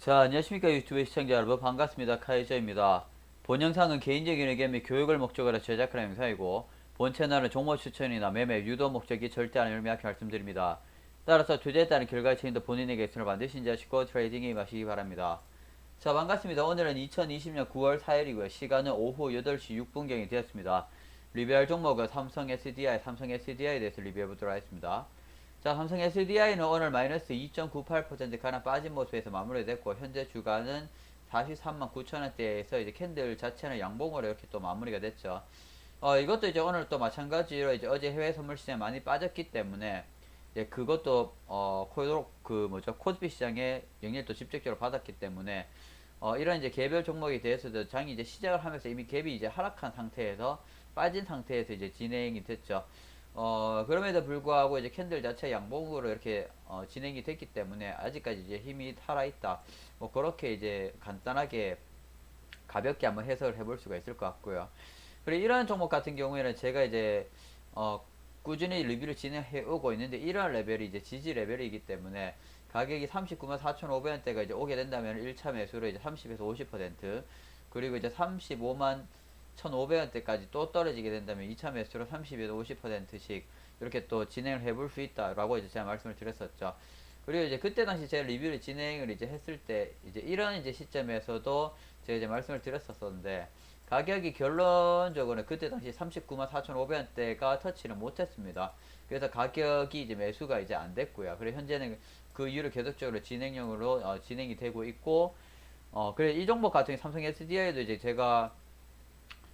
자, 안녕하십니까 유튜브 시청자 여러분 반갑습니다. 카이저입니다. 본 영상은 개인적인 의견 및 교육을 목적으로 제작하는 영상이고 본 채널은 종목 추천이나 매매 유도 목적이 절대 아님을 명확히 말씀드립니다. 따라서 투자에 따른 결과 책임도 본인에게 있음을 반드시 인지하시고 트레이딩에 임하시기 바랍니다. 자 반갑습니다. 오늘은 2020년 9월 4일이고요. 시간은 오후 8시 6분경이 되었습니다. 리뷰할 종목은 삼성 SDI, 삼성 SDI에 대해서 리뷰해보도록 하겠습니다. 자, 삼성 SDI는 오늘 마이너스 2.98% 가량 빠진 모습에서 마무리됐고 현재 주가는 43만 9천 원대에서 이제 캔들 자체는 양봉으로 이렇게 또 마무리가 됐죠. 어, 이것도 이제 오늘 또 마찬가지로 이제 어제 해외 선물 시장 많이 빠졌기 때문에 이제 그것도 어, 코드 그 뭐죠 코스피 시장에 영향을 또 직접적으로 받았기 때문에 어, 이런 이제 개별 종목에 대해서도 장이 이제 시작을 하면서 이미 갭이 이제 하락한 상태에서 빠진 상태에서 이제 진행이 됐죠. 어, 그럼에도 불구하고 이제 캔들 자체 양봉으로 이렇게 어, 진행이 됐기 때문에 아직까지 이제 힘이 살아있다. 뭐 그렇게 이제 간단하게 가볍게 한번 해석을 해볼 수가 있을 것 같고요. 그리고 이런 종목 같은 경우에는 제가 이제 어, 꾸준히 리뷰를 진행해 오고 있는데 이런 레벨이 이제 지지 레벨이기 때문에 가격이 39만 4,500원대가 이제 오게 된다면 1차 매수로 이제 30에서 50% 그리고 이제 35만 1,500원대까지 또 떨어지게 된다면 2차 매수로 30에서 50%씩 이렇게 또 진행을 해볼 수 있다라고 이제 제가 말씀을 드렸었죠. 그리고 이제 그때 당시 제가 리뷰를 진행을 이제 했을 때 이제 이런 이제 시점에서도 제가 이제 말씀을 드렸었었는데 가격이 결론적으로는 그때 당시 39만 4,500원대가 터치를 못했습니다. 그래서 가격이 이제 매수가 이제 안 됐고요. 그리고 현재는 그 이후로 계속적으로 진행형으로 어, 진행이 되고 있고 어 그래 이 종목 같은 삼성 SDI도 이제 제가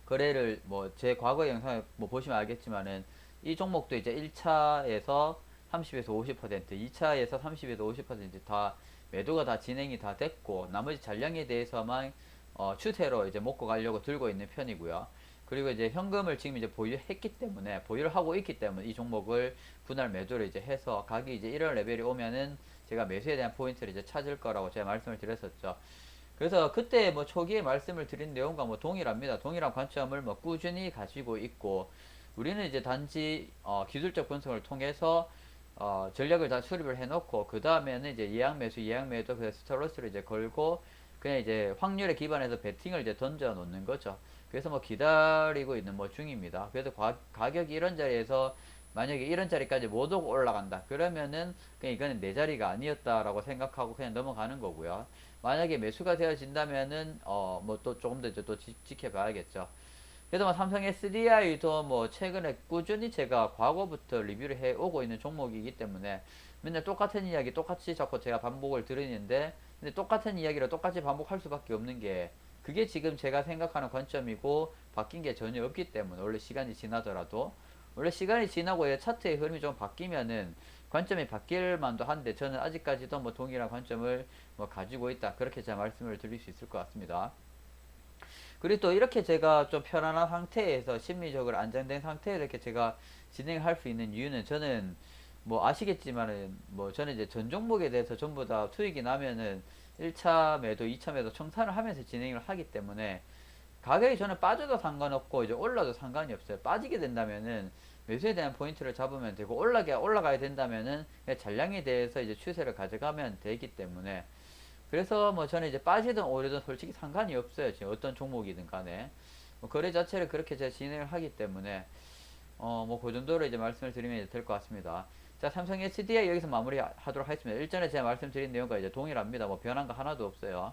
거래를 뭐 제 과거 영상 뭐 보시면 알겠지만은 이 종목도 이제 1차에서 30에서 50%, 2차에서 30에서 50%다 매도가 다 진행이 다 됐고 나머지 잔량에 대해서만 어, 추세로 이제 먹고 가려고 들고 있는 편이고요. 그리고 이제 현금을 지금 이제 보유했기 때문에 보유를 하고 있기 때문에 이 종목을 분할 매도를 이제 해서 가격이 이제 이런 레벨이 오면은 제가 매수에 대한 포인트를 이제 찾을 거라고 제가 말씀을 드렸었죠. 그래서 그때 뭐 초기에 말씀을 드린 내용과 뭐 동일합니다. 동일한 관점을 뭐 꾸준히 가지고 있고 우리는 이제 단지 어, 기술적 분석을 통해서 어, 전략을 다 수립을 해놓고 그 다음에는 이제 예약 매수, 예약 매도 그 스톱로스를 이제 걸고 그냥 이제 확률에 기반해서 베팅을 이제 던져 놓는 거죠. 그래서 뭐 기다리고 있는 뭐 중입니다. 그래서 과, 가격이 이런 자리에서 만약에 이런 자리까지 못 올라간다. 그러면은 그냥 이거는 내 자리가 아니었다라고 생각하고 그냥 넘어가는 거고요. 만약에 매수가 되어진다면은 어 뭐 또 조금 더 이제 또 지, 지켜봐야겠죠. 그래서 뭐 삼성 SDI도 뭐 최근에 꾸준히 제가 과거부터 리뷰를 해 오고 있는 종목이기 때문에 맨날 똑같은 이야기 똑같이 자꾸 제가 반복을 들으는데 근데 똑같은 이야기를 똑같이 반복할 수밖에 없는 게 그게 지금 제가 생각하는 관점이고 바뀐 게 전혀 없기 때문에 원래 시간이 지나더라도 원래 시간이 지나고 의 차트의 흐름이 좀 바뀌면은 관점이 바뀔 만도 한데 저는 아직까지도 뭐 동일한 관점을 뭐 가지고 있다 그렇게 제가 말씀을 드릴 수 있을 것 같습니다. 그리고 또 이렇게 제가 좀 편안한 상태에서 심리적으로 안정된 상태에 이렇게 제가 진행할 수 있는 이유는 저는 뭐 아시겠지만은 뭐 저는 이제 전 종목에 대해서 전부 다 수익이 나면은 1차 매도, 2차 매도 청산을 하면서 진행을 하기 때문에 가격이 저는 빠져도 상관없고 이제 올라도 상관이 없어요. 빠지게 된다면은 매수에 대한 포인트를 잡으면 되고 올라가 올라가야 된다면은 잔량에 대해서 이제 추세를 가져가면 되기 때문에 그래서 뭐 저는 이제 빠지든 오르든 솔직히 상관이 없어요. 지금 어떤 종목이든 간에 뭐 거래 자체를 그렇게 제가 진행을 하기 때문에 어 뭐 그 정도로 이제 말씀을 드리면 될 것 같습니다. 자 삼성 SDI 여기서 마무리하도록 하겠습니다. 일전에 제가 말씀드린 내용과 이제 동일합니다. 뭐 변한 거 하나도 없어요.